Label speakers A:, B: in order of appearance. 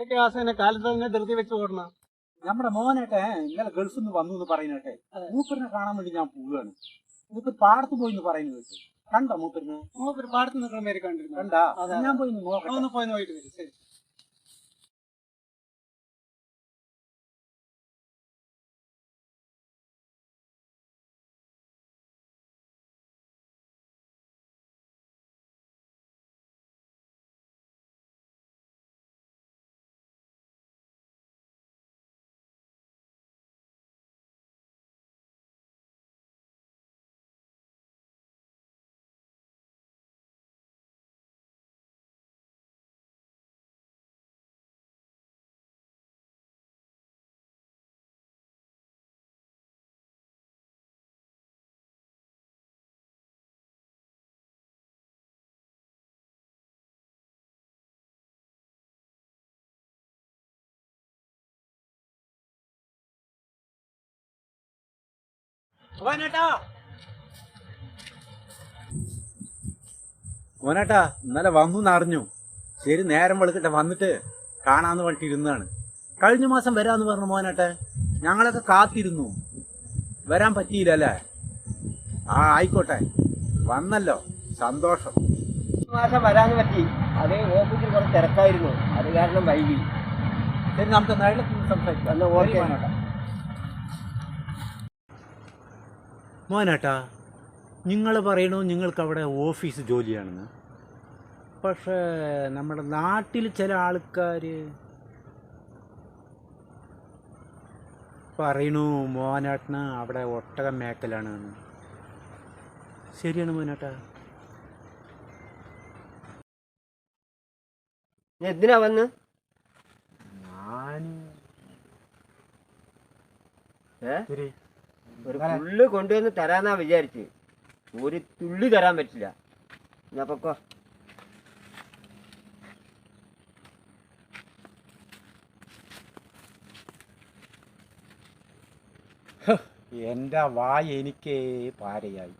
A: ഇടയ്ക്ക് വാസനെ കാലത്ത് തന്നെ ധൃതി വെച്ച് ഓടണം.
B: നമ്മുടെ മോനേട്ടെ ഇന്നലെ ഗൾഫിൽ നിന്ന് വന്നു എന്ന് പറയുന്നേട്ടെ മൂപ്പറിനെ കാണാൻ വേണ്ടി ഞാൻ പോവുകയാണ്. മൂപ്പർ പാടത്ത് പോയി എന്ന് പറയുന്നത് കേട്ടു. കണ്ടോ മൂപ്പറിനെ
A: മൂപ്പര് പാടത്ത് നിൽക്കുന്ന പേര് കണ്ടിരുന്നു.
B: കണ്ടാ? ഞാൻ പോയി നോക്കാം
A: ഒന്ന് പോയി നോക്കിട്ട് വരും. ശരി.
B: മോനേട്ടാ ഇന്നലെ വന്നു എന്നറിഞ്ഞു. ശരി നേരം വെളുക്കട്ടെ വന്നിട്ട് കാണാന്ന് പറഞ്ഞിട്ട് ഇരുന്നാണ്. കഴിഞ്ഞ മാസം വരാന്ന് പറഞ്ഞു മോനേട്ടെ. ഞങ്ങളൊക്കെ കാത്തിരുന്നു. വരാൻ പറ്റിയില്ല അല്ലേ? ആ ആയിക്കോട്ടെ. വന്നല്ലോ. സന്തോഷം.
C: മാസം വരാന്ന് പറ്റി. അത് ഓഫീസിൽ കുറച്ച് തിരക്കായിരുന്നു. അത് കാരണം വൈകി.
B: ശരി നമുക്ക് നല്ല സംസാരിക്കാം.
C: ഓക്കെ.
B: ഓക്കേ. മോനേട്ടാ. നിങ്ങൾ പറയണു നിങ്ങൾക്ക് അവിടെ ഓഫീസ് ജോലിയാണെന്ന്. പക്ഷേ നമ്മുടെ നാട്ടിൽ ചില ആൾക്കാർ പറയണു മോനേട്ടന് അവിടെ ഒട്ടകം മേക്കലാണ് എന്ന് ശരിയാണ് മോനാട്ടാ.
C: എന്തിനാ വന്ന്?
B: ഞാൻ
C: ഒരു പുല്ല് കൊണ്ടുവന്ന് തരാന്നാ വിചാരിച്ച്. ഒരു തുള്ളി തരാൻ പറ്റില്ല. ഞാൻ പൊക്കോ.
B: എന്റെ വായ എനിക്കേ പാരയായി.